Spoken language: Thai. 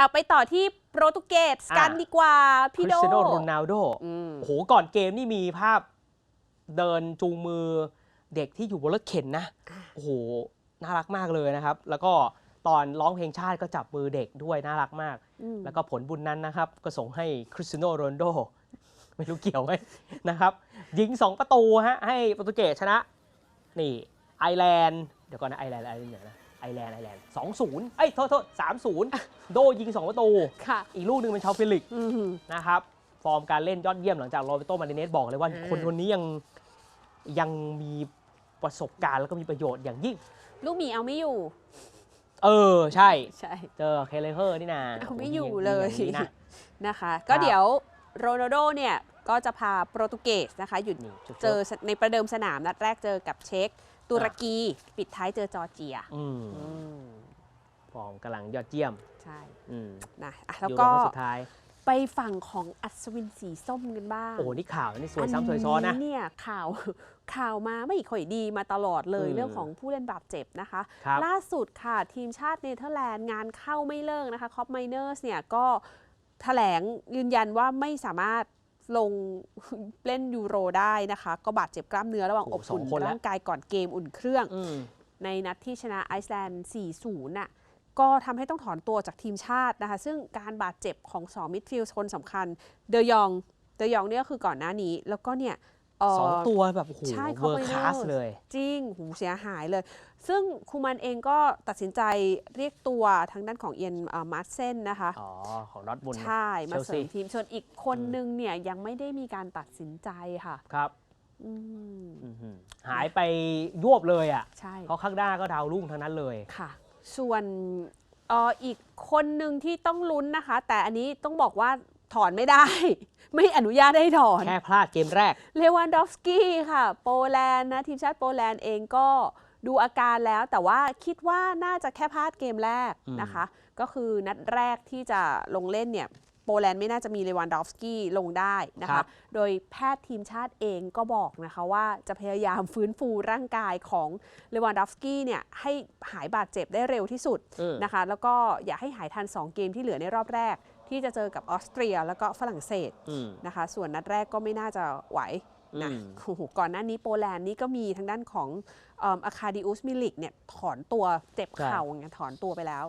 เอาไปต่อที่โปรตุเกสกันอะดีกว่าคพี่ริโดสเตียโนโรนัลโดอืมโอ้โหก่อนเกมนี่มีภาพเดินจูงมือเด็กที่อยู่บนรถเข็นนะ โอ้โห น่ารักมากเลยนะครับ แล้วก็ตอนร้องเพลงชาติก็จับมือเด็กด้วยน่ารักมากอืมแล้วก็ผลบุญนั้นนะครับ ก็ส่งให้คริสเตียโนโรนัลโด ไม่รู้เกี่ยวไหมนะครับยิง 2 ประตูฮะให้โปรตุเกสชนะ นี่ไอร์แลนด์เดี๋ยวก่อนนะไอร์แลนด์อะไรเนี่ยนะ ไอร์แลนด์ไอร์แลนด์สองศูนย์เอ้ยโทษโทษสามศูนย์โดยิง2ประตู ค่ะ อีกลูกหนึ่งเป็นชาวฟิลิกอืม นะครับ ฟอร์มการเล่นยอดเยี่ยมหลังจากโรเบโตมาร์ติเนสบอกเลยว่าอ่าคนคนนี้ยังยังมีประสบการณ์แล้วก็มีประโยชน์อย่างยิ่ง ลูกหมีเอาไม่อยู่ เออ ใช่ ใช่ เจอเคเลเฮอร์นี่นาเอาไม่โโหอยู่งเลยางนี้นะ นะคะคก็รับเดี๋ยวโรนัลโดเนี่ย ก็จะพาโปรตุเกสนะคะหยุดนี่จุดเจอในประเดิมสนามนัดแรกเจอกับเช็กตุรกี ปิดท้ายเจอจอร์เจียอืมอืมฟอร์มกำลังยอดเยี่ยม ใช่อืมนะอะแล้วยูก็โรรอบสุดท้ายไปฝั่งของอัศวินสีส้มกันบ้าง โอ้โหนี่ข่าวนี่สวยซ้ำสวยซ้อนนะเนี่ยข่าวข่าวมาไม่ค่อยดีมาตลอดเลยอืมเรื่องของผู้เล่นบาดเจ็บนะคะครับล่าสุดค่ะ ทีมชาติเนเธอร์แลนด์งานเข้าไม่เลิกนะคะคอปไมเนอร์สเนี่ยก็แถลงยืนยันว่าไม่สามารถ ลงเล่นยูโรได้นะคะ ก็บาดเจ็บกล้ามเนื้อระหว่างโอ้อบสองอุ่นคนแล้วร่างกายก่อนเกมอุ่นเครื่องอืมในนัดที่ชนะไอซ์แลนด์ 4-0 น่ะก็ทำให้ต้องถอนตัวจากทีมชาตินะคะ ซึ่งการบาดเจ็บของสองมิดฟิลด์คนสำคัญ เดยอง เดยองเนี่ยก็คือก่อนหน้านี้ แล้วก็เนี่ย เสองตัวแบบโอ้โหใช่เวอร์ Copa คลาส Miners เลย จริงหูเสียหายเลย ซึ่งคูมันเองก็ตัดสินใจเรียกตัวทางด้านของเอียนมาร์เซนนะคะ อ๋อ ของดอทบุญ ใช่ มาเสริม Chelsea ทีมส่วนอีกคนนึงเนี่ยยังไม่ได้มีการตัดสินใจค่ะ ครับอืมอื้อหือหายไปยวบเลยอะใช่ เพราะข้างหน้าก็ดาวรุ่งทั้งนั้นเลย ค่ะ ส่วนเอออีกคนหนึ่งที่ต้องลุ้นนะคะ แต่อันนี้ต้องบอกว่า ถอนไม่ได้ ไม่อนุญาตให้ถอน แค่พลาดเกมแรก เลวันดอฟสกี้ค่ะ โปแลนด์นะ ทีมชาติโปแลนด์เองก็ดูอาการแล้วแต่ว่าคิดว่าน่าจะแค่พลาดเกมแรกอืมนะคะ ก็คือนัดแรกที่จะลงเล่นเนี่ยโปแลนด์ไม่น่าจะมีเลวันดอฟสกี้ลงได้นะครัคะบโดยแพทย์ทีมชาติเองก็บอกนะคะว่าจะพยายามฟื้นฟูร่างกายของเลวันดอฟสกี้เนี่ยให้หายบาดเจ็บได้เร็วที่สุดอืมนะคะ แล้วก็อย่าให้หายทัน 2 เกมที่เหลือในรอบแรก ที่จะเจอกับออสเตรียแล้วก็ฝรั่งเศสอืมนะคะ ส่วนนัดแรกก็ไม่น่าจะไหวนะอืมโอ้โหก่อนหน้านี้โปแลนด์นี่ก็มีทางด้านของอาคาดิอุสมิลิกเนี่ยถอนตัวเจ็บเข่าไงถอนตัวไปแล้ว